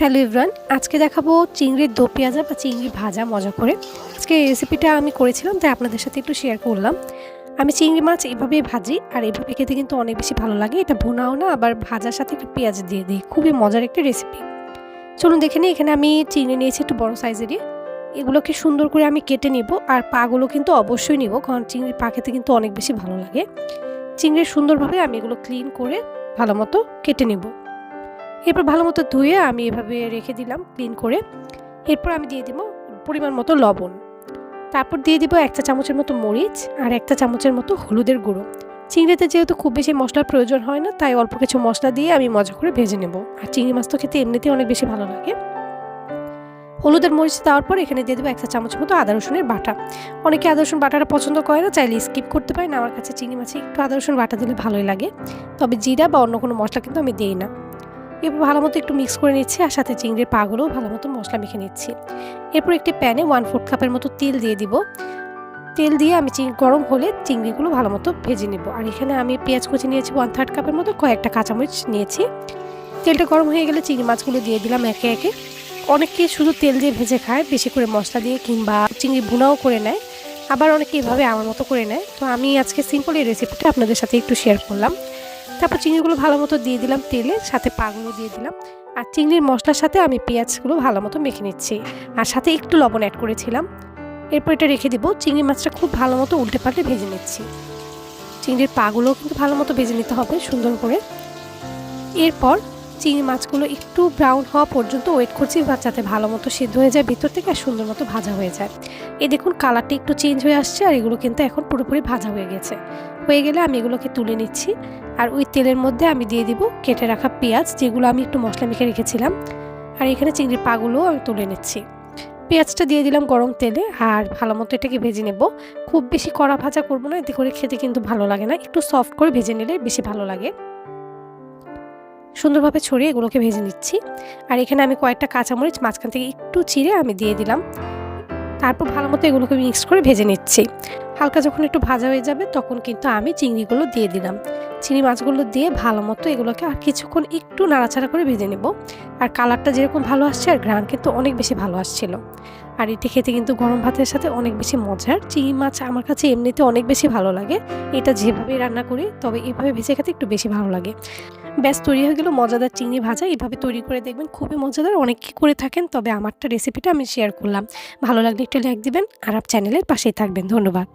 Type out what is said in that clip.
Hello everyone আজকে দেখাবো চিংড়ির দো পেঁয়াজা বা চিংড়ি ভাজা, মজা করে। আজকে রেসিপিটা আমি করেছিলাম, তাই আপনাদের সাথে একটু শেয়ার করলাম। আমি চিংড়ি মাছ এভাবেই ভাজি, আর এভাবে খেতে কিন্তু অনেক বেশি ভালো লাগে। এটা ভুনাও না, আবার ভাজার সাথে একটু পেঁয়াজ দিয়ে দিই। খুবই মজার একটি রেসিপি চলুন দেখে নিই, এখানে আমি চিংড়ি নিয়েছি একটু বড় সাইজেরই এগুলোকে সুন্দর করে আমি কেটে নিব, আর পাগুলো কিন্তু অবশ্যই নিব, কারণ চিংড়ির পা খেতে কিন্তু অনেক বেশি ভালো লাগে। চিংড়ি সুন্দরভাবে আমি এগুলো ক্লিন করে ভালো মতো কেটে নেব। এরপর ভালো মতো ধুয়ে আমি এভাবে রেখে দিলাম ক্লিন করে। এরপর আমি দিয়ে দিব পরিমাণ মতো লবণ। তারপর দিয়ে দিব একটা চামচের মতো মরিচ আর একটা চামচের মতো হলুদের গুঁড়ো। চিংড়িতে যেহেতু খুব বেশি মশলার প্রয়োজন হয় না, তাই অল্প কিছু মশলা দিয়ে আমি মজা করে ভেজে নেব। আর চিংড়ি মাছ তো খেতে এমনিতেই অনেক বেশি ভালো লাগে। হলুদের মরিচ দেওয়ার পর এখানে দিয়ে দেবো একটা চামচের মতো আদা রসুনের বাটা। অনেকে আদা রসুন বাটাটা পছন্দ করে না, চাইলে স্কিপ করতে পারেন। আমার কাছে চিংড়ি মাছে একটু আদা রসুন বাটা দিলে ভালোই লাগে। তবে জিরা বা অন্য কোনো মশলা কিন্তু আমি দিই না। এরপর ভালো মতো একটু মিক্স করে নিচ্ছি আর সাথে চিংড়ির পাগুলোও ভালো মতো মশলা মেখে নিচ্ছি। এরপর একটি প্যানে ওয়ান ফোর্থ কাপের মতো তেল দিয়ে দিব। তেল দিয়ে আমি গরম হলে চিংড়িগুলো ভালো মতো ভেজে নেব। আর এখানে আমি পেঁয়াজ কুচি নিয়েছি ওয়ান থার্ড কাপের মতো, কয়েকটা কাঁচামরিচ নিয়েছি। তেলটা গরম হয়ে গেলে চিংড়ি মাছগুলো দিয়ে দিলাম একে একে। অনেকে শুধু তেল দিয়ে ভেজে খায়, বেশি করে মশলা দিয়ে কিংবা চিংড়ি ভুনাও করে নেয়। আবার অনেকে এভাবে আমার মতো করে নেয়। তো আমি আজকে সিম্পল এই রেসিপিটা আপনাদের সাথে একটু শেয়ার করলাম। তারপর চিংড়িগুলো ভালো মতো দিয়ে দিলাম তেলে, সাথে পাগুলো দিয়ে দিলাম। আর চিংড়ির মশলার সাথে আমি পেঁয়াজগুলো ভালো মতো মেখে নিচ্ছি। আর সাথে একটু লবণ অ্যাড করেছিলাম। এরপর এটা রেখে দিব, চিংড়ি মাছটা খুব ভালো মতো উল্টে পাল্টে ভেজে নিচ্ছি। চিংড়ির পাগুলো কিন্তু ভালো মতো ভেজে নিতে হবে সুন্দর করে। এরপর চিংড়ি মাছগুলো একটু ব্রাউন হওয়া পর্যন্ত ওয়েট করছি, বা যাতে ভালো মতো সিদ্ধ হয়ে যায় ভিতর থেকে আর সুন্দর মতো ভাজা হয়ে যায়। এই দেখুন কালারটা একটু চেঞ্জ হয়ে আসছে আর এগুলো কিন্তু এখন পুরোপুরি ভাজা হয়ে গেছে। হয়ে গেলে আমি এগুলোকে তুলে নিচ্ছি আর ওই তেলের মধ্যে আমি দিয়ে দিব কেটে রাখা পেঁয়াজ, যেগুলো আমি একটু মশলা মেখে রেখেছিলাম। আর এখানে চিংড়ির পাগুলোও আমি তুলে নিচ্ছি। পেঁয়াজটা দিয়ে দিলাম গরম তেলে আর ভালো মতো এটাকে ভেজে নেব। খুব বেশি কড়া ভাজা করব না, এতে করে খেতে কিন্তু ভালো লাগে না। একটু সফট করে ভেজে নিলে বেশি ভালো লাগে। সুন্দরভাবে ছড়িয়ে এগুলোকে ভেজে নিচ্ছি। আর এখানে আমি কয়েকটা কাঁচামরিচ মাঝখান থেকে একটু চিড়ে আমি দিয়ে দিলাম। তারপর ভালো মতো এগুলোকে মিক্স করে ভেজে নিচ্ছি। হালকা যখন একটু ভাজা হয়ে যাবে তখন কিন্তু আমি চিংড়িগুলো দিয়ে দিলাম। চিংড়ি মাছগুলো দিয়ে ভালো মতো এগুলোকে আর কিছুক্ষণ একটু নাড়াচাড়া করে ভেজে নেব। আর কালারটা যেরকম ভালো আসছে আর গ্রান কিন্তু অনেক বেশি ভালো আসছিল। আর এটি খেতে কিন্তু গরম ভাতের সাথে অনেক বেশি মজার। চিংড়ি মাছ আমার কাছে এমনিতে অনেক বেশি ভালো লাগে। এটা যেভাবে রান্না করি তবে এভাবে ভেজে খেতে একটু বেশি ভালো লাগে। ব্যাস, তৈরি হয়ে গেল মজাদার চিংড়ি ভাজা। এইভাবে তৈরি করে দেখবেন খুবই মজাদার। অনেকে করে থাকেন, তবে আমারটা রেসিপিটা আমি শেয়ার করলাম। ভালো লাগলে একটু লাইক দিবেন আর আপ চ্যানেলের পাশেই থাকবেন। ধন্যবাদ।